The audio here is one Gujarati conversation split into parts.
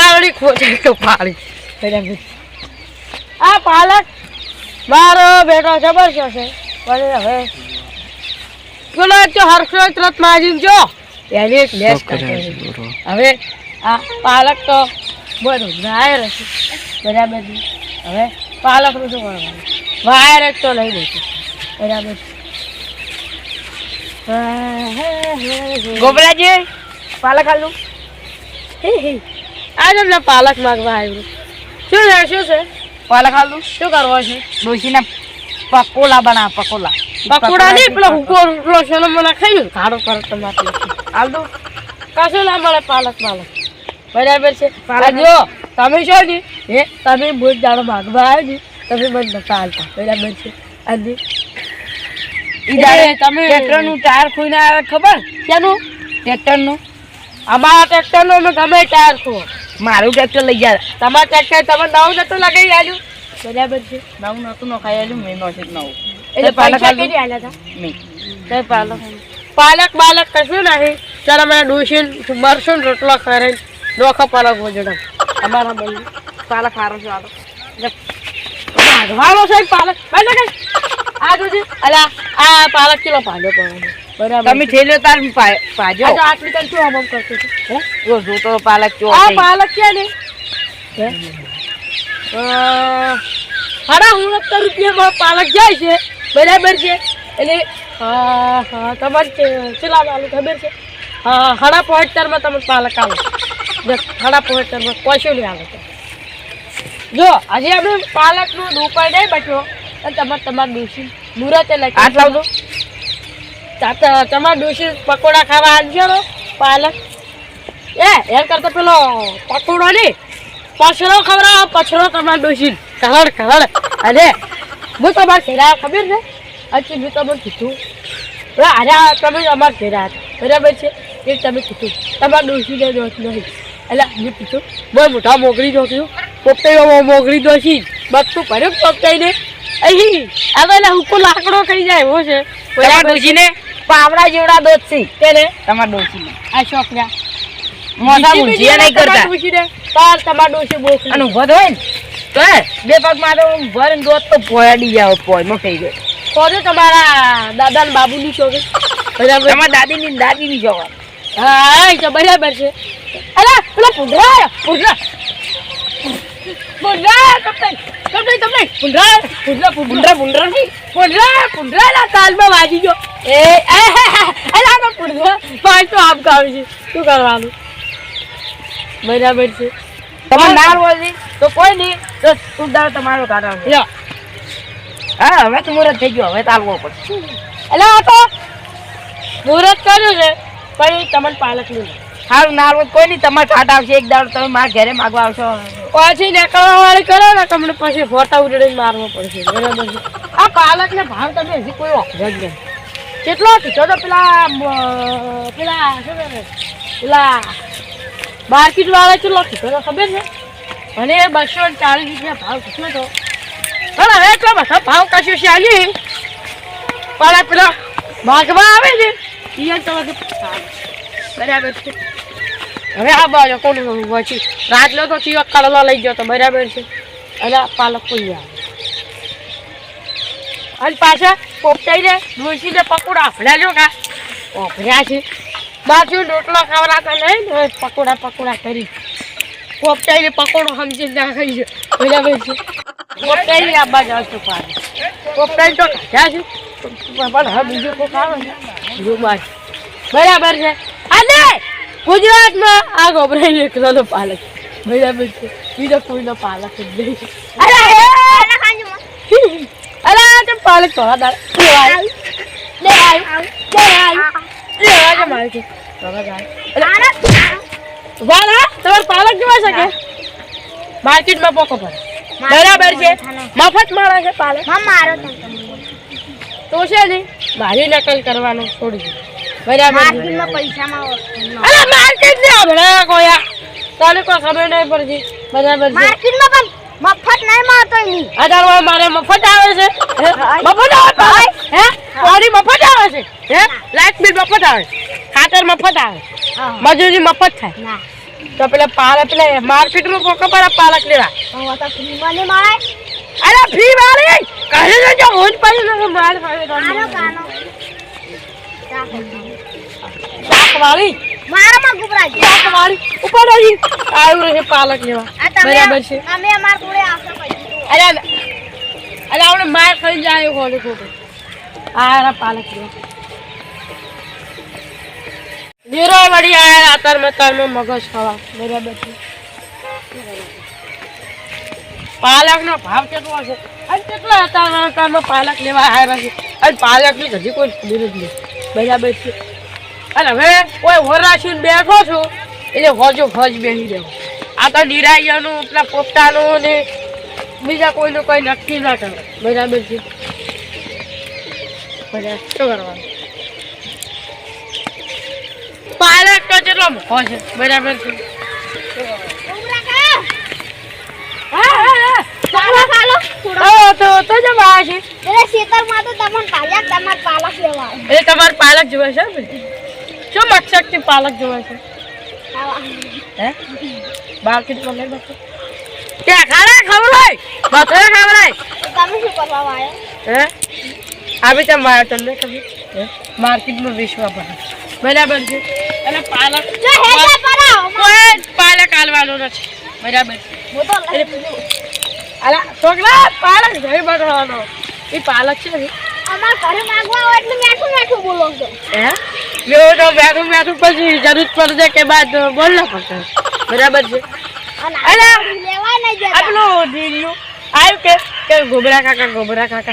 આવડી ખોટી તો પાડી. આ પાલક મારો બેટો જબરજસ્ત છે પણ હવે પેલો તો હર્ષો તરત માજી જો. એની એક લેસ હવે આ પાલક તો બધું વાયર હશે. બરાબર હવે પાલકનું શું કરવાનું? વાયર જ તો લઈ દઈશું બરાબર. ગોબરાજી પાલક આલું? હે હે. આ તમને પાલક માગવા આવ્યું. શું છે શું છે? પાલક આલું? શું કરવો છે? ડોશીને પકોડા બના પકોડા. પકોડા નહીં પેલો હુકો રોટલો છે મને ખાઈ ખાડો પર તમારે. આલુ? કશું ના મળે પાલક પાલક. બરાબર છે. જો તમે છો ને એ તમે બહુ દાડો માગવા આવ્યો ને તમે મને નતા હાલતા. બરાબર છે. ઈદારે તમે ટ્રેક્ટરનું ટાયર ખોઈને આવે ખબર? શેનું ટ્રેક્ટરનું. અમારા ટ્રેક્ટરનો અમે ગમે ટાયર ખો. મારું ટ્રેક્ટર લઈ ગયા. તમારા ટ્રેક્ટર તમે નવું નતું લગાવી આવ્યું બરાબર છે. નવું નતું નખાઈ આવ્યું મેં નવું. એટલે પાલક મેં કઈ પાલક. પાલક બાલક કશું નહીં. ચાલ અમે ડોસીન મરશું ને રોટલો કરે નોખો પાલક વજડમ અમારા બંને પાલક સારો છે આલો ભાગવાનો છે પાલક ભાઈ કઈ. આ જોજે અલા આ પાલક કિલો ભાજો પડવાનો બરાબર તમે થેલ્યો તાર પાજો તો આટલી તને શું હમમ કરતો છે? હે? જો તો પાલક ચો આ પાલક ક્યાં ને હે? સાડા ઉણસત્તર રૂપિયામાં પાલક જાય છે. બરાબર છે. એટલે હા હા તમારે કેટલા આલુ ખબર છે? હા સાડા પોઈન્ટરમાં તમે પાલક આવો જો સાડા કોશોલી આવે આવે જો આજે આપણે પાલકનું ડુપર નહીં બચ્યો અને તમારે તમારા ડોસી મુરતે એટલે આટલા લાવજો. તમારા ડોસી પકોડા ખાવા આવજો ને પાલક. એ એમ કરતા પેલો પકોડો નહીં પછરો ખવડાવો પછરો તમારા ડોસી ખરડ ખરડ અરે હું તમારે ઘેરા ખબર છે? અચ્છી મેં તમને કીધું. આજે તમે અમારા ઘેરા હતા. બરાબર છે? એ તમે કીધું. તમારા ડોસીને દોષ નહીં. એટલે મેં કીધું બહુ મોટા મોગરી જોખ્યું પોપટાઈમાં મોગરી દોશી બધું ભર્યું પોપટાઈને અહીં હવે એટલે હુકો લાકડો કરી જાય એવો છે. ડોશીને? પાવડા જેવડા દોત છે તેને તમારા ડોશીને. આ છોકરા. મોઢા મૂંઝિયા નહીં કરતા. તાર તમારે ડોસી બોકલી અને ઊભો હોય ને. તો બે પગ મારે ભર દોત તો પોયાડી જાવ પોયમાં થઈ ગયો. કોને તમારા દાદા ને બાબુની છોકરી. તમારા દાદીની ને દાદીની જવા હા એ તો બરાબર છે. અરે પેલો પુંડરા પુંડરા પુંડરા કપડાઈ કપડાઈ કપડાઈ પુંડરા પુંડરા પુંડરા પુંડરા પુંડરા પુંડરા ના તાલમાં વાજી ગયો. એ અરે આ પુંડરા પાંચ તો આમ કાવે છે. શું કરવાનું? બરાબર છે. તમે ના બોલી તો કોઈ નહીં. તો તું તમારો કારણ હા હવે તો મુરત થઈ ગયો હવે તાલવો પડશે. એટલે આ તો મુહૂર્ત કર્યું છે. પણ તમને પાલક નહીં. સારું ના હોય, કોઈ નહીં, તમારે ઠાટ આવશે, એક દાડો તમે મારા ઘરે માગવા આવશો. પછી નીકળવા વાળી કરો ને, તમને પછી ફોટા ઉડાડીને મારવો પડશે. બરાબર છે? આ પાલક ને ભાવ તમે હજી કોઈ ઓખજો જ નહીં. કેટલો કીધો તો પેલા પેલા પેલા માર્કેટ વાળા કેટલો કીધો તો ખબર છે? એ બસો ચાલીસ રૂપિયા ભાવ કીધો તો. પણ હવે એટલો બધો ભાવ કશું છે આલી પણ પેલા માગવા આવે ને એ બરાબર છે? હવે આ બાજુ કોણ પછી રાત લો તો ચીવા કડલા લઈ ગયો તો બરાબર છે. એટલે પાલક કોઈ આવે. અને પાછા પોપટાઈને ડોસીને પકોડા આફડ્યા જો કા? ઓફર્યા છે. બાજુ રોટલો ખવડાતા નહીં ને પકોડા પકોડા કરી. પોપટાઈને પકોડો સમજી છે બરાબર છે. પોપટાઈને આ બાજુ આવશે પાછું. પોપટાઈ તો ખાધ્યા છે. પણ હવે બીજું ખાવે ને બરાબર છે. અને ગુજરાતમાં આ ગોબરાઈ એકલો પાલક બરાબર છે બીજો કોઈનો પાલક જ નહીં અરે તો પાલક મારે છે વાલા તમારે પાલક જોવા શકે માર્કેટમાં પોકો પડે બરાબર છે મફત મળે છે પાલક તો છે ને મારી નકલ કરવાનું છોડી દે બરાબર. છે અરે માર્કેટ ને હમણાં કોયા? તને કોઈ ખબર નહીં પડતી. બરાબર માર્કેટમાં પણ મફત નહીં મળતો ની હજાર વાળા મારે મફત આવે છે? મફત આવે? હે. પાણી મફત આવે છે? હે? લાઇટ બિલ મફત આવે. ખાતર મફત આવે. મજૂરી મફત થાય. તો પેલા પાલક પેલા માર્કેટમાં કોકો પર પાલક લેવા. અરે ફી મારે કહે છે જો હું જ પાછી માલ કાનો કાનો. શાક વાળી મારામાં ગુબરાજી શાક વાળી ઉપાડાજી આવી આવ્યું રહે પાલક લેવા. બરાબર છે. તમે અમાર જોડે આવશો પછી અરે અરે આપણે માર ખાઈ જાય ખોટું ખોટું. આ પાલક લેવા. નીરો વળી આયા અત્યારમાં તારમાં મગજ ખાવા. બરાબર છે. પાલક નો ભાવ કેટલો છે અને કેટલા હતા? પાલક લેવા આવ્યા છે. અને પાલકની હજી કોઈ ખબર જ નહીં બરાબર છે. અને હવે કોઈ વરાશીને બેઠો છું. એટલે હોજો હોજ બેસી દેવો આ તો નિરાયાનું પેલા પોતાનું ને બીજા કોઈનું કોઈ નક્કી ના કરે. બરાબર છે? બરાબર. શું કરવાનું? પાલક તો કેટલો મોકો છે. બરાબર છે? તમાર પાલક જોવે છે? શું મકસદથી પાલક જોવે છે? હે? બાકી તો લઈ બસો કે ખાડા ખવડાય બસો ખવડાય તમે શું કરવા આવ્યા હે? આવી ત્યાં મારા તમને હે? માર્કેટમાં વેચવા પડે. બરાબર છે? અને પાલક કોઈ પાલક હાલવાનો નથી બરાબર. અલા છોકરા પાલક જઈ બનવાનો એ પાલક છે અમાર ઘરે માંગવા હોય એટલે મેઠું મેઠું બોલો છો. હે? મેં તો બેઠું બેઠું પછી જરૂર પડશે કે બાદ બોલના પડશે. બરાબર છે? અને અલા! આ લેવા નહીં જતા. આવ્યું કે કે ગોબરા કાકા ગોબરા કાકા.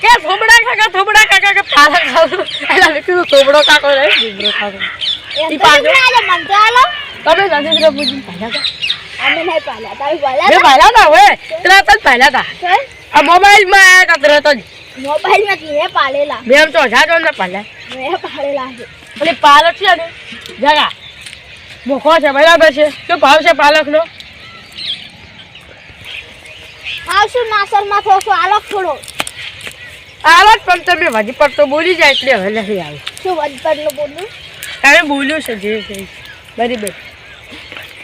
કે થોબડા કાકા થોબડા કાકા કે પાલક ખાવું? એટલે મેં થોબડો કાકો નહીં ગોબરો કાકો. ઈ તો પાછો- નહીં આલે, મન તો આલો. તમે અમે નહીં તારી મેં પહેલા હતા હવે તરત જ પહેલા હતા. છે? આ મોબાઈલમાં આવ્યા હતા તરત જ. મોબાઈલમાં મેં પાલેલા મેં તો હજાર ને પહેલા મેં પાડેલા છે. એટલે પાલક છે ને જરા મોખો છે બરાબર છે. શું ભાવ છે પાલકનો? આવશું નાસરમાં થોડો આલક થોડો. આલક પણ તમે હજી પર તો બોલી જાય એટલે હવે નથી આવે. શું વજપટનું બોલું? તમે બોલ્યું છે જે છે. બરાબર.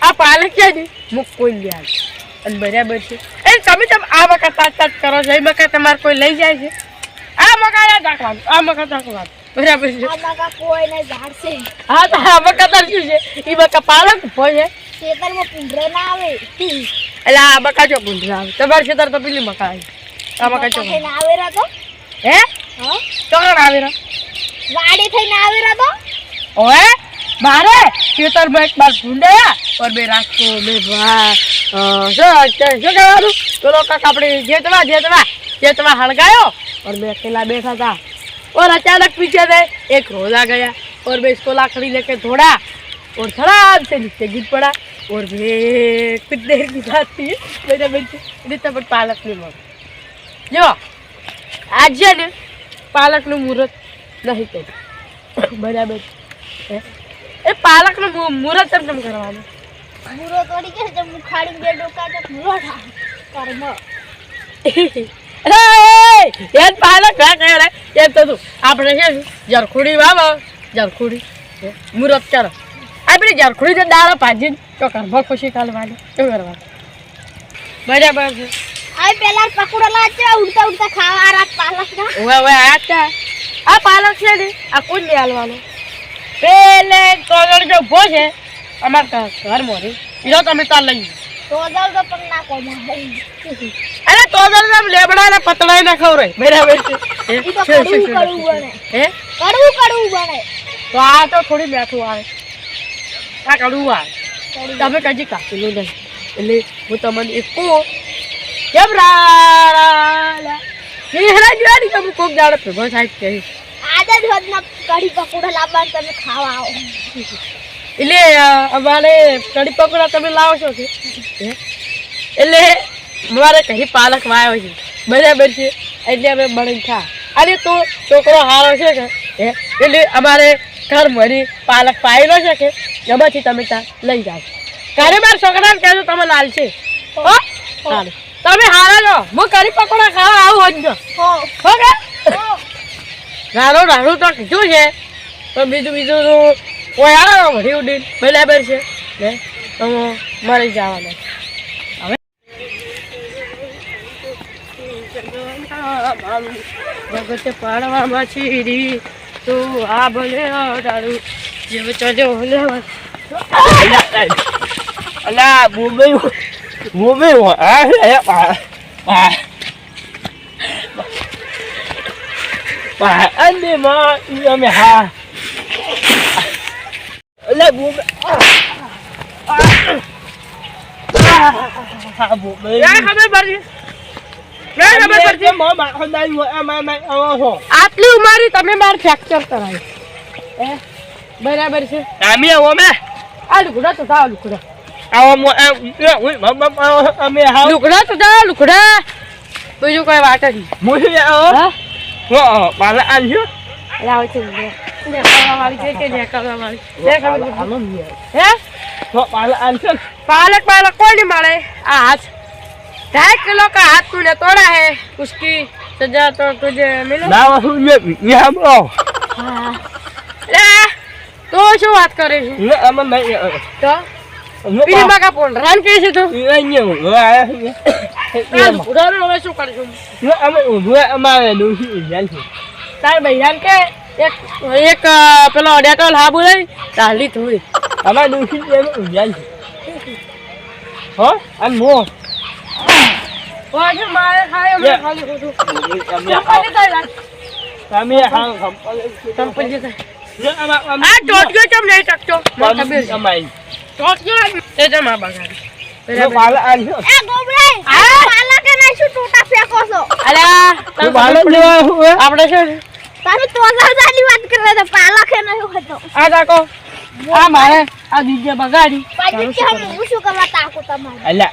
આ પાલક છે ને મુક કોઈ લે આવે અને બરાબર છે. એ તમે તમે આ વખત તાત તાત કરો છો એ વખત તમારે કોઈ લઈ જાય છે? આ મકા રાખવાનું આ મકા રાખવાનું બરાબર છે. હા તો આ મકા તાર શું છે? એ મકા પાલક ઊભો છે. ખેતરમાં પૂંઢરે ના આવે. એટલે આ મકા ચો ગુંદરા આવે. તમારે ખેતર તો પેલી મકા આવે આ મકા ચો આવે તો? હે? હા? ચોકડ આવે રા વાડી થઈને આવે રહ્યા તો? ઓએ મારે ખેતરમાં એક બાર ઢૂંઢ્યા પર બે રાખો બે ભા શું શું કહેવાનું પેલો કાક આપણે જેતવા જેતવા જેતવા હળગાયો और मैं अकेला बैठा था और अचानक पीछे से एक रोज आ गया और मैं इसको लाकड़ी लेके दौड़ा और धड़ाम से नीचे गिर पड़ा और मैं कुछ देर की बात थी मेरे बच्चे इतने पर पालक नहीं मर जो आज છે ને પાલકનું મુહૂર્ત નહીં કર્યું બરાબર છે. એ પાલકનું મુ- મુહૂર્ત કેમ કેમ કરવાનું મૂરો તોડી કે છે મુખાડી બે ડોકા તો મૂરો કર્મ અરે, એ જ પાલક ના કહેવાય એમ તો તું આપણે છે જરખુડી વાવો જરખુડી. હે, મુહૂર્ત કરો. આપણે જરખુડી તો દાળો ભાજીને તો ઘરમાં ખુશી કાઢવાની શું કરવા બરાબર છે. હવે પેલા પકડો લાચે ઉડતા ઉડતા ખાવા રાત પાલક ના હવે હવે આ ચા આ પાલક છે ને આ કોણ લઈ હાલવાનો. પેલે કોગળ જો ઊભો છે. અમાર ઘર મોરી પીરો તમે તાર લઈ. તો તો અરે તોગળ ને લેબડા ને પતળાઈ ના ખવરાય. બરાબર છે? હે? તો કડવું કડવું બને. તો આ તો થોડી બેઠું આવે. આ કડવું આવે. તમે કજી કાપેલું નહીં એટલે હું તમને એક કહું કેમ રાલા નિહરા જોવાની કે હું કોક દાડો ભેગો થાય કહીશ આજે જ કઢી પકોડા લાવવા તમે ખાવા આવો. એટલે અમારે કઢી પકોડા તમે લાવો છો કે? એટલે મારે ઘરે પાલક વાયો છે. બરાબર છે? એટલે અમે બની ખા. અરે તો છોકરો હારો છે કે? હે? એટલે અમારે ઘર મરી પાલક પાયેલો છે કે? એમાંથી તમે ત્યાં લઈ જાઓ. ઘરે મારા છોકરાને કહેજો તમે લાલ છે. તમે હારા છો? હું કરી પકોડા ખાવા આવું હોજ હો. કે? નાનું નાનું તો કીધું છે. તો બીજું બીજું તો કોઈ વળી પહેલા બરાબર છે. ને તો હું મરી જવાના. હવે? જગત પાડવામાં છીરી તું આ ભલે તારું જેવ ચજો ભલે અલા મુંબઈ આ હે પા પા. પા. અને માં અમે હા અલા મુંબઈ આ મુંબઈ ક્યાં ખબર પડશે ક્યાં ખબર પડશે મો માં ખંડાઈ હો આ માં માં આવો હો આટલી ઉંમરે તમે મારે ફ્રેક્ચર કરાવી બરાબર છે અમે આવો મે આ લુકડા તો થાવ લુકડા આવો આવો લુકડા તો તા લુકડા બીજું કોઈ વાત નહીં આવો હા હો પાલા આલ્યો લાવ છે દેખાવા વાળી છે કે દેખાવા વાળી દેખાવા વાળી. હે હો પાલા આલ્યો पालक पालक कोई नहीं मारे आज ढाई किलो का हाथ तूने तोड़ा है उसकी सजा तो तुझे मिले ના હું મે મે હમરો લે તો શું વાત કરે છે મે અમન નહીં તો મે પીમાં કા પોણ રાન કે છે તું નહીં હું આયા આ લુગડાનો હવે શું કરશું મે અમે ઉભા અમારે દોશી જાલ છે તાર ભૈયાન કે એક એક પેલો ડેટોલ હાબુ લઈ તાલી થોડી અમારે દુખી એમ જાલ છે હો અન મો. વાજે મારે ખાય અમે ખાલી ખોટું થાય થાય. આ ટોટિયો ચમ નહીં ટકતો? મને ખબર છે તે જમ આ બગાડી મે બરાબર. પાલા આલ્યો એ ગોબરાઈ આ! પાલા કે નહીં શું ટોટા ફેંકો છો અલ્યા તને તું પાલા ખબર લેવા હું પડી? આપણે છે ને તમે તો હજારની વાત કરે તો પાલા કે નહીં હતો આ તાકો આ મારે આ દીજે બગાડી પાછી કે હું શું કરવા તાકો તમારે? અલ્યા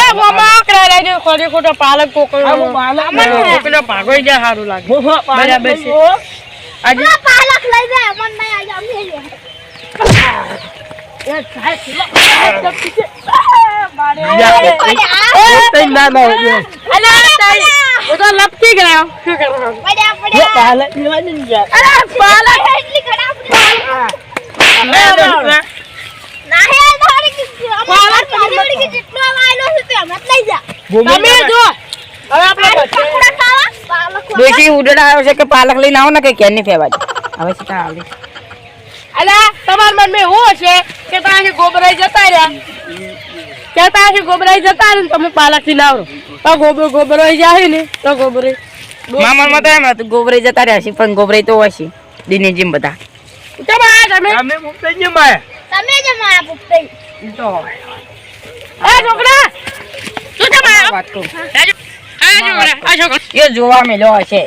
એ મોમા કરે લઈ દે ખોટો પાલક કોકરો. આ પાલક મને ભાગોઈ જાય સારું લાગે. હું હો પાલા બરાબર છે. આજે પાલક લઈ જાય મન નહીં આજે અમે લપકી ગયો. શું. ના? દેશી ઉડડા આવ્યો છે કે પાલક લઈને આવો ને કે કેની ફેવા હવે સીધા આવડી અલ્યા મન મે હું હશે કે ત્યાંથી ગોબરાઈ જતા રહ્યા. કે ત્યાંથી ગોબરાઈ જતા રહ્યા ને તમે પાલકથી લાવરો તો ગોબર ગોબરાઈ જાય ને તો ગોબરાઈ મામા મત એમ હતું ગોબરાઈ જતા રહ્યા છે પણ ગોબરાઈ તો હશે દિનેજી બધા. તમે આ તમે અમે મુક્તઈ જેમ આયા? તમે જ અમારા પુત્રી. તો એ છોકરા! શું કેમ આયા વાત કહું આ છોકરા આ છોકરા એ જોવા મળ્યો હશે.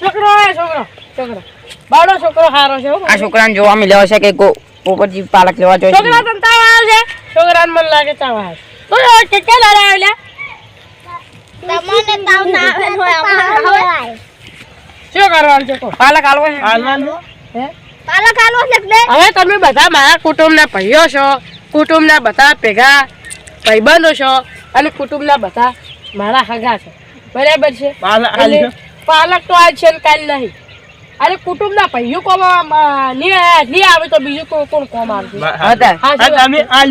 છોકરો છોકરો છોકરો. બાવડો છોકરો સારો છે આ છોકરાને જોવા મળ્યો હશે કે ઉપર પોપટજી પાલક લેવા જોઈએ છોકરા તને તાવ આવે છે? છોકરાને મને લાગે તાવ આવે. તો એ કે કે લારા આવ્યા તમને તાવ ના આવે હોય અમારે આવે. શું કરવાનું છે પાલક આલવો છે. હે? પાલક આલો છે કે હવે તમે બધા મારા કુટુંબના ભાઈઓ છો કુટુંબના બધા ભેગા ભાઈબંધો છો અને કુટુંબના બધા મારા હગા છે. બરાબર છે? પાલક પાલક તો આજ છે ને કાલ નહીં. અરે કુટુંબના ભાઈઓ કોમ નહીં નહીં આવે તો બીજું કોઈ કોણ કોમ આવશે? તમે આ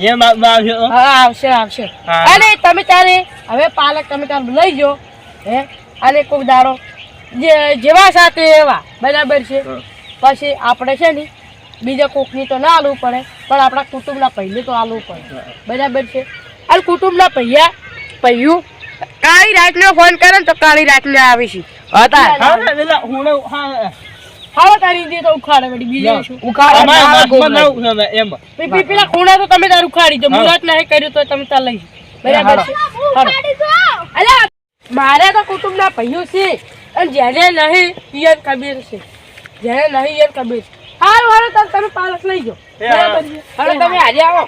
એમ આવશે આવશે. અરે તમે ત્યારે હવે પાલક તમે ત્યારે લઈ જાઓ હે? અને કોક દાડો જે જેવા સાથે એવા બરાબર છે? પછી આપણે છે ને બીજા કોકની તો ના આલવું પડે પણ આપણા કુટુંબના પહેલું તો આલવું પડે. બરાબર છે? અને કુટુંબના પૈયા પૈયું કાળી રાતને ફોન કરે ને તો કાળી રાતને આવે છે હા, પેલા હું હા હવે તારી દે તો ઉખાડે વળી બીજું શું? ઉખાડે અમારા ના હાથમાં એમ. પી- પી- પેલા ખૂણા તો તમે તાર ઉખાડી દો મુરત નહીં કર્યું તો તમે તાર લઈ બરાબર છે? મારે તો કુટુંબના ભાઈઓ છે અને જેને નહીં પિયર કબીર છે. જેને નહીં યર કબીર. હારું હારું તમે તમે પાલક લઈ જાઓ. બરાબર છે? હાલો તમે આજે આવો.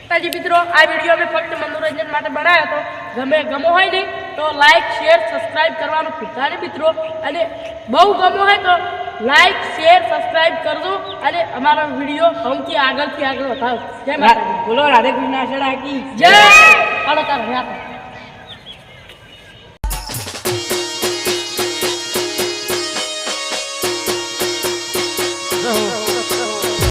માતાજી મિત્રો આ વીડિયો અમે ફક્ત મનોરંજન માટે બનાવ્યો હતો. ગમે ગમો હોય નહીં તો લાઈક શેર સબસ્ક્રાઈબ કરવાનું ભૂલતા નહીં મિત્રો. અને બહુ ગમો હોય તો લાઈક શેર સબસ્ક્રાઇબ કરજો. અને અમારો વીડિયો સૌથી આગળથી આગળ વધારો. જય માતાજી. બોલો રાધે કૃષ્ણ જય! અને તાર